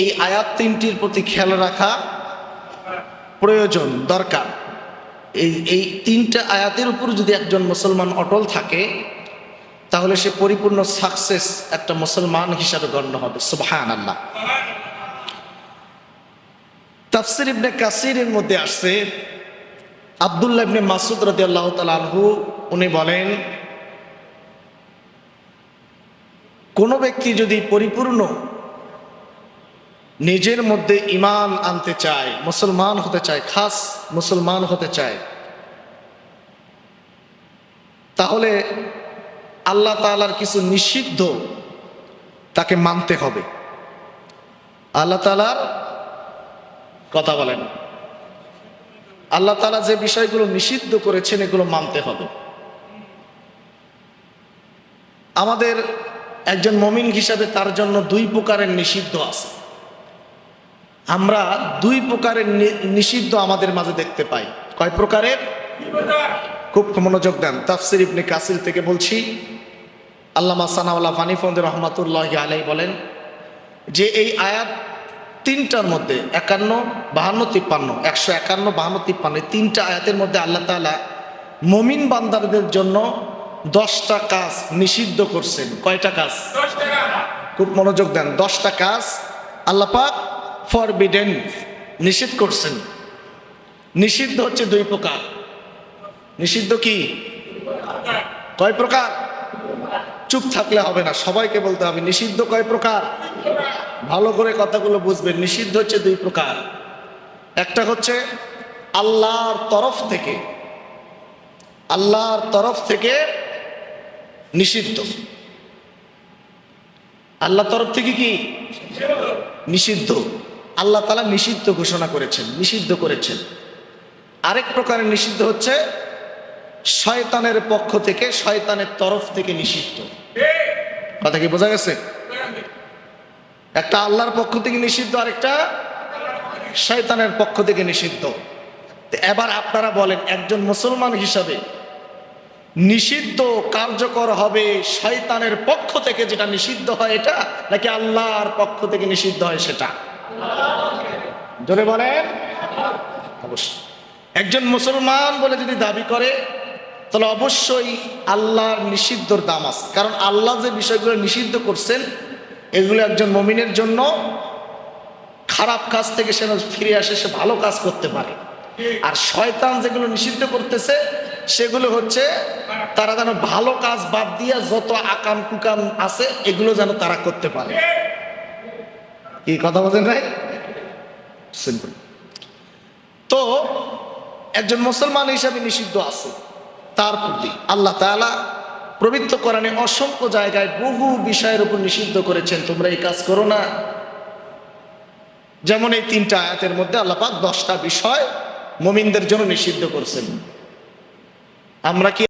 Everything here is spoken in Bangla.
এই আয়াত তিনটির প্রতি খেয়াল রাখা প্রয়োজন, দরকার। এই এই তিনটা আয়াতের উপর যদি একজন মুসলমান অটল থাকে, তাহলে সে পরিপূর্ণ সাকসেস একটা মুসলমান হিসাবে গণ্য হবে। সুবহান আল্লাহ তাফসির ইবনে কাসিরের মধ্যে আসছে, আবদুল্লাহ ইবনে মাসুদ রাদি আল্লাহ আনহু, উনি বলেন, কোনো ব্যক্তি যদি পরিপূর্ণ নিজের মধ্যে ইমান আনতে চায়, মুসলমান হতে চায়, খাস মুসলমান হতে চায়। তাহলে আল্লাহ তালার কিছু নিষিদ্ধ তাকে মানতে হবে। আল্লাহ তালার কথা বলেন। আল্লাহ তালা যে বিষয়গুলো নিষিদ্ধ করেছেন, এগুলো মানতে হবে। আমাদের একজন মমিন হিসাবে তার জন্য দুই প্রকারের নিষিদ্ধ আছে। আমরা দুই প্রকারের নিষিদ্ধ আমাদের মাঝে দেখতে পাই। কয় প্রকারের? খুব মনোযোগ দেন। তাফসির ইবনে কাসির থেকে বলছি। আল্লামা সানাউল্লাহ ফানিফন্দ রহমাতুল্লাহ আলাই বলেন যে এই আয়াত তিনটার মধ্যে একান্ন বাহান্ন তিপ্পান্ন একশো একান্ন বাহান্ন তিপ্পান্ন তিনটা আয়াতের মধ্যে আল্লাহ তালা মমিন বান্দারদের জন্য দশটা কাজ নিষিদ্ধ করছেন। কয়টা কাজ? খুব মনোযোগ দেন। দশটা কাজ আল্লাপাক ফরবিডেন নিষিদ্ধ করছেন। নিষিদ্ধ হচ্ছে দুই প্রকার। নিষিদ্ধ কি? কয় প্রকার? চুপ থাকলে হবে না, সবাইকে বলতে হবে, নিষিদ্ধ কয় প্রকার? ভালো করে কথাগুলো বুঝবেন, নিষিদ্ধ হচ্ছে দুই প্রকার। একটা হচ্ছে আল্লাহর তরফ থেকে, আল্লাহর তরফ থেকে নিষিদ্ধ। আল্লাহ তরফ থেকে কি? নিষিদ্ধ। আল্লাহ তালা নিষিদ্ধ ঘোষণা করেছেন, নিষিদ্ধ করেছেন। আরেক প্রকারের নিষিদ্ধ হচ্ছে, শয়তানের পক্ষ থেকে, শয়তানের তরফ থেকে নিষিদ্ধ। কথা কি বোঝা গেছে? একটা আল্লাহর পক্ষ থেকে নিষিদ্ধ, আরেকটা শয়তানের পক্ষ থেকে নিষিদ্ধ। এবার আপনারা বলেন, একজন মুসলমান হিসাবে নিষিদ্ধ কার্যকর হবে শয়তানের পক্ষ থেকে যেটা নিষিদ্ধ হয় এটা, নাকি আল্লাহর পক্ষ থেকে নিষিদ্ধ হয় সেটা? জোরে বলেন। একজন মুসলমান বলে যদি দাবি করে, তাহলে অবশ্যই আল্লাহর নিষিদ্ধর দাম আছে। কারণ আল্লাহ যে বিষয়গুলো নিষিদ্ধ করছেন, এগুলো একজন মমিনের জন্য খারাপ কাজ থেকে সে ফিরে আসে, সে ভালো কাজ করতে পারে। আর শয়তান যেগুলো নিষিদ্ধ করতেছে, সেগুলো হচ্ছে তারা যেন ভালো কাজ বাদ দিয়ে যত আকাম কুকাম আছে, এগুলো যেন তারা করতে পারে। কি কথা বলছেন ভাই? সিম্পল তো একজন মুসলমান হিসাবে নিষিদ্ধ আছে। তার প্রতি আল্লাহ তাআলা পবিত্র কোরআনে অসংখ্য জায়গায় বহু বিষয়ের উপর নিষিদ্ধ করেছেন, তোমরা এই কাজ করো না। যেমন এই তিনটা আয়াতের মধ্যে আল্লাহ পাক দশটা বিষয় মুমিনদের জন্য নিষিদ্ধ করছেন। আমরা কি